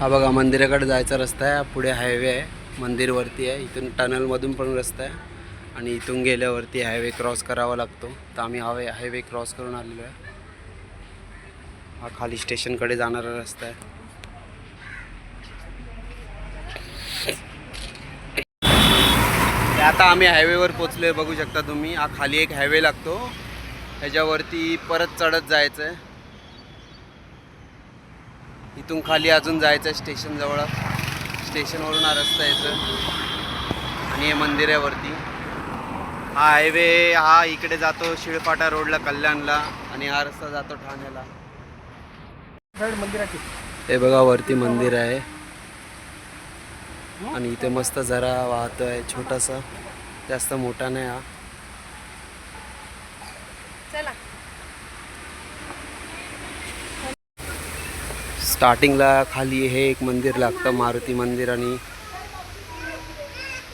हा बघा मंदिराकडे जायचा रस्ता आहे. पुढे हायवे आहे. मंदिरवरती आहे. इथून टनलमधून पण रस्ता आहे. आणि इथून गेल्यावरती हायवे क्रॉस करावा लागतो. तर आम्ही हावे हायवे क्रॉस करून आलेलो आहे. हा खाली स्टेशनकडे जाणारा रस्ता आहे. ते आता आम्ही हायवेवर पोचलो बघू शकता तुम्ही. हा खाली एक हायवे लागतो. ह्याच्यावरती परत चढत जायचं आहे इथून खाली अजून जायचं स्टेशनजवळ स्टेशनवरून हा रस्ता येतो आणि हे मंदिर आहे वरती. हा हायवे हा इकडे जातो शिळपाटा रोडला कल्याणला. आणि हा रस्ता जातो ठाण्याला. मंदिराची. हे बघा वरती मंदिर आहे. आणि इथे मस्त झरा वाहतोय छोटासा. जास्त मोठा नाही हा. स्टार्टिंगला खाली हे एक मंदिर लागतं मारुती मंदिर आणि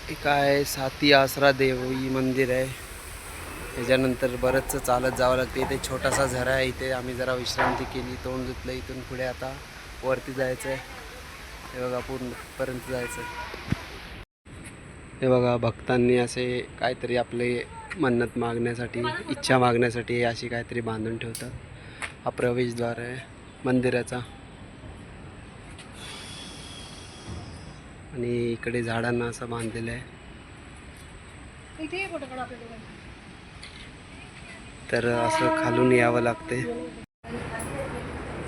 हे काय साती आसरा देवी मंदिर आहे. त्याच्यानंतर बरंचसं चालत जावं लागतं. इथे छोटासा झरा आहे. इथे आम्ही जरा विश्रांती केली. तोंड धुतलं. इथून पुढे आता वरती जायचं आहे. हे बघा पूर्णपर्यंत जायचं आहे. हे बघा भक्तांनी असे काहीतरी आपले मन्नत मागण्यासाठी इच्छा मागण्यासाठी अशी काहीतरी बांधून ठेवतात. हा प्रवेशद्वार आहे मंदिराचा. आणि इकडे झाडांना असं बांधलेलं आहे. तर असं खालून यावं लागते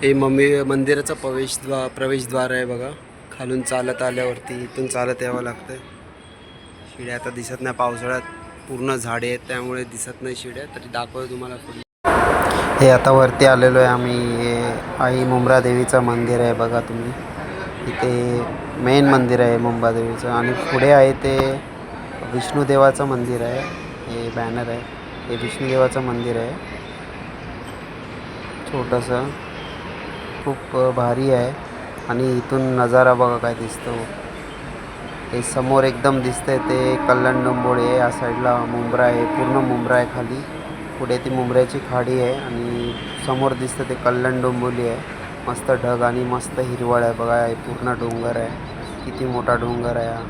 हे मम्मी मंदिराचा प्रवेशद्वार प्रवेशद्वार आहे बघा. खालून चालत आल्यावरती इथून चालत यावं लागतं शिड्या आता दिसत नाही पावसाळ्यात पूर्ण झाडे आहेत त्यामुळे दिसत नाही शिड्या. तरी दाखवतो तुम्हाला पुढे. हे आता वरती आलेलो आहे आम्ही. हे आई मुंब्रा देवीचं मंदिर आहे बघा तुम्ही. इथे मेन मंदिर आहे मुंबादेवीचं. आणि पुढे आहे ते विष्णुदेवाचं मंदिर आहे. हे बॅनर आहे. हे विष्णुदेवाचं मंदिर आहे. छोटंसं. खूप भारी आहे. आणि इथून नजारा बघा काय दिसतो. हे समोर एकदम दिसतंय ते कल्याण डोंबोळे आहे. या साईडला मुंब्रा आहे. पूर्ण मुंब्रा आहे खाली. पुढे ती मुंब्र्याची खाडी आहे. आणि समोर दिसतं ते कल्याण डोंबोली आहे. मस्त ढग आणि मस्त हिरवळ आहे बघा हे पूर्ण डोंगर आहे. किती मोठा डोंगर आहे हा.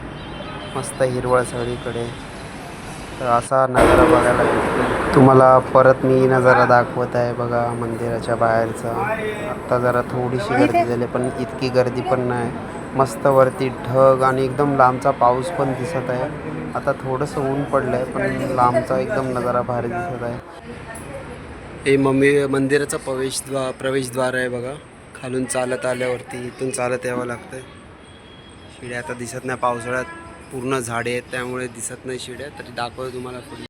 मस्त हिरवळ सगळीकडे. तर असा नजारा बघायला भेटतो. तुम्हाला परत मी नजारा दाखवत आहे बघा मंदिराच्या बाहेरचा. आत्ता जरा थोडीशी गर्दी झाली पण इतकी गर्दी पण नाही. मस्त वरती ढग आणि एकदम लांबचा पाऊस पण दिसत आहे. आता थोडंसं ऊन पडलं आहे पण लांबचा एकदम नजारा भारी दिसत आहे. हे मम्मी मंदिराचा प्रवेशद्वार प्रवेशद्वार आहे बघा. खालून चालत आल्यावरती इथून चालत यावं लागतं शिड्या आता दिसत नाही पावसाळ्यात पूर्ण झाडे आहेत त्यामुळे दिसत नाही शिड्या. तरी दाखवतो तुम्हाला पुढे.